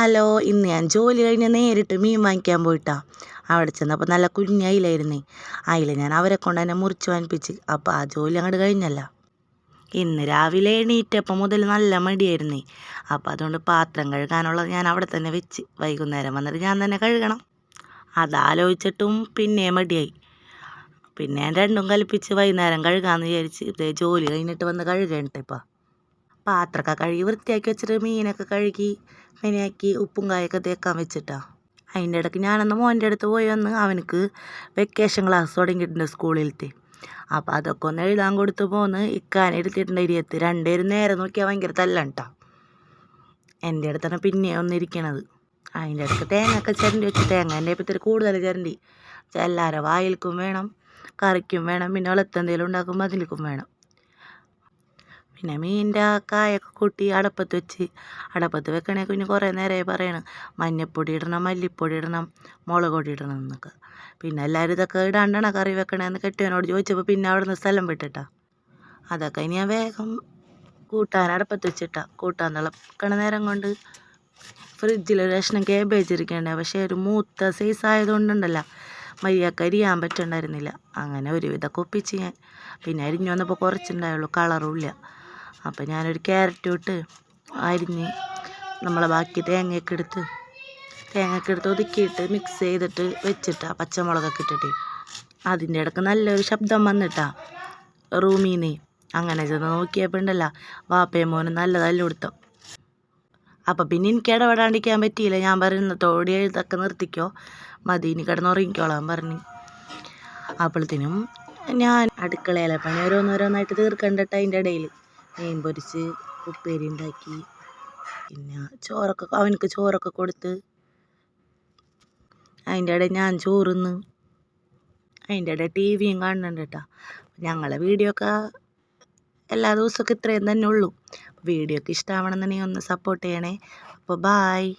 Hello ഇന്ന് ഞാൻ ജോലി കഴിഞ്ഞ് നേരിട്ട് മീൻ വാങ്ങിക്കാൻ പോയിട്ടാ. അവിടെ ചെന്നപ്പോൾ നല്ല കുഞ്ഞ അയിലായിരുന്നേ. അയില ഞാൻ അവരെ കൊണ്ട് തന്നെ മുറിച്ച് വാങ്ങിപ്പിച്ച്. അപ്പോൾ ആ ജോലി അങ്ങോട്ട് കഴിഞ്ഞല്ല. ഇന്ന് രാവിലെ എണീറ്റപ്പം മുതൽ നല്ല മടിയായിരുന്നേ. അപ്പോൾ അതുകൊണ്ട് പാത്രം കഴുകാനുള്ളത് ഞാൻ അവിടെ തന്നെ വെച്ച്. വൈകുന്നേരം വന്നിട്ട് ഞാൻ തന്നെ കഴുകണം. അതാലോചിച്ചിട്ടും പിന്നെ മടിയായി. പിന്നെ രണ്ടും കൽപ്പിച്ച് വൈകുന്നേരം കഴുകാമെന്ന് വിചാരിച്ച് ജോലി കഴിഞ്ഞിട്ട് വന്ന് കഴുകണ്ട ഇപ്പം. പാത്രമൊക്കെ കഴുകി വൃത്തിയാക്കി വെച്ചിട്ട് മീനൊക്കെ കഴുകി മെനയാക്കി ഉപ്പും കായൊക്കെ തേക്കാൻ വെച്ചിട്ടാ. അതിന്റെ ഇടയ്ക്ക് ഞാനൊന്ന് മോന്റെ അടുത്ത് പോയി വന്ന് അവനക്ക് വെക്കേഷൻ ക്ലാസ് തുടങ്ങിയിട്ടുണ്ട് സ്കൂളിലത്തെ. അപ്പോൾ അതൊക്കെ ഒന്ന് എഴുതാൻ കൊടുത്ത് പോന്ന് ഇക്കാനെ എടുത്തിട്ടുണ്ട് ഇരിയത്ത് രണ്ടുപേരും നേരെ നോക്കിയാൽ ഭയങ്കര തല്ലണ്ടാ. എന്റെ അടുത്താണ് പിന്നെ ഒന്നിരിക്കണത് അതിന്റെ ഇടയ്ക്ക് തേങ്ങയൊക്കെ ചിരണ്ടി വെച്ച് തേങ്ങ എന്റെ ഇപ്പത്തിൽ കൂടുതൽ ചിരണ്ടി. എല്ലാവരും വായിൽക്കും വേണം കറിക്കും വേണം പിന്നെ വെളുത്തെന്തെങ്കിലും ഉണ്ടാക്കുമ്പോൾ അതിലേക്കും വേണം. പിന്നെ മീനിന്റെ കായൊക്കെ കൂട്ടി അടപ്പത്ത് വെച്ച് അടപ്പത്ത് വെക്കണേ കുഞ്ഞ് കുറേ നേരമായി പറയണം. മഞ്ഞൾപ്പൊടി ഇടണം മല്ലിപ്പൊടി ഇടണം മുളക് പൊടി ഇടണം എന്നൊക്കെ. പിന്നെ എല്ലാവരും ഇതൊക്കെ ഇടാണ്ടാണ് കറി വെക്കണേന്ന് കെട്ടിയവനോട് ചോദിച്ചപ്പോൾ പിന്നെ അവിടെ നിന്ന് സ്ഥലം വിട്ടിട്ടാ. അതൊക്കെ ഇനി ഞാൻ വേഗം കൂട്ടാൻ അടപ്പത്ത് വെച്ചിട്ടാ. കൂട്ടാൻ തിളക്കണ നേരം കൊണ്ട് ഫ്രിഡ്ജിൽ ഒരു കഷ്ണം കേബേജ് ഇരിക്കണ്ടേ? പക്ഷേ ഒരു മൂത്ത സൈസ് ആയതുകൊണ്ടുണ്ടല്ലോ. മര്യാദയ്ക്ക് അരിയാൻ പറ്റണ്ടായിരുന്നില്ല. അങ്ങനെ ഒരുവിധമൊക്കെ ഒപ്പിച്ച് ഞാൻ പിന്നെ അരിഞ്ഞു വന്നപ്പോൾ കുറച്ചുണ്ടായുള്ളൂ കളറും ഇല്ല. അപ്പോൾ ഞാനൊരു ക്യാരറ്റ് ഇട്ട് അരിഞ്ഞ് നമ്മളെ ബാക്കി തേങ്ങയൊക്കെ എടുത്ത് തേങ്ങയൊക്കെ എടുത്ത് ഒതുക്കിയിട്ട് മിക്സ് ചെയ്തിട്ട് വെച്ചിട്ടാ പച്ചമുളകൊക്കെ ഇട്ടിട്ട്. അതിന്റെ ഇടയ്ക്ക് നല്ലൊരു ശബ്ദം വന്നിട്ടാ റൂമീന്ന് അങ്ങനെ ചെന്ന് നോക്കിയപ്പോൾ ഉണ്ടല്ല വാപ്പയും മോനും നല്ല തല്ല് കൊടുത്തു. അപ്പം പിന്നെ എനിക്ക് ഇടപെടാണ്ടിരിക്കാൻ പറ്റിയില്ല. ഞാൻ പറയുന്ന തോടി എഴുതൊക്കെ നിർത്തിക്കോ. മതി ഇനി കിടന്നുറങ്ങിക്കോളാൻ പറഞ്ഞു. അപ്പോഴത്തേനും ഞാൻ അടുക്കളയിലെ പണി ഓരോന്നോരോന്നായിട്ട് തീർക്കണ്ടിട്ട് അതിന്റെ ഇടയിൽ മീൻ പൊരിച്ച് ഉപ്പേരി ഉണ്ടാക്കി. പിന്നെ ചോറൊക്കെ അവനക്ക് ചോറൊക്കെ കൊടുത്ത്. അതിന്റെ ഇടയിൽ ഞാൻ ചോറുന്ന്. അതിന്റെ ഇടയിൽ ടി വിയും കാണുന്നുണ്ട് കേട്ടോ. ഞങ്ങളെ വീഡിയോ ഒക്കെ എല്ലാ ദിവസമൊക്കെ ഇത്രയും തന്നെ ഉള്ളൂ. വീഡിയോ ഒക്കെ ഇഷ്ടമാവണമെന്നുണ്ടെങ്കിൽ ഒന്ന് സപ്പോർട്ട് ചെയ്യണേ. അപ്പോൾ ബായ്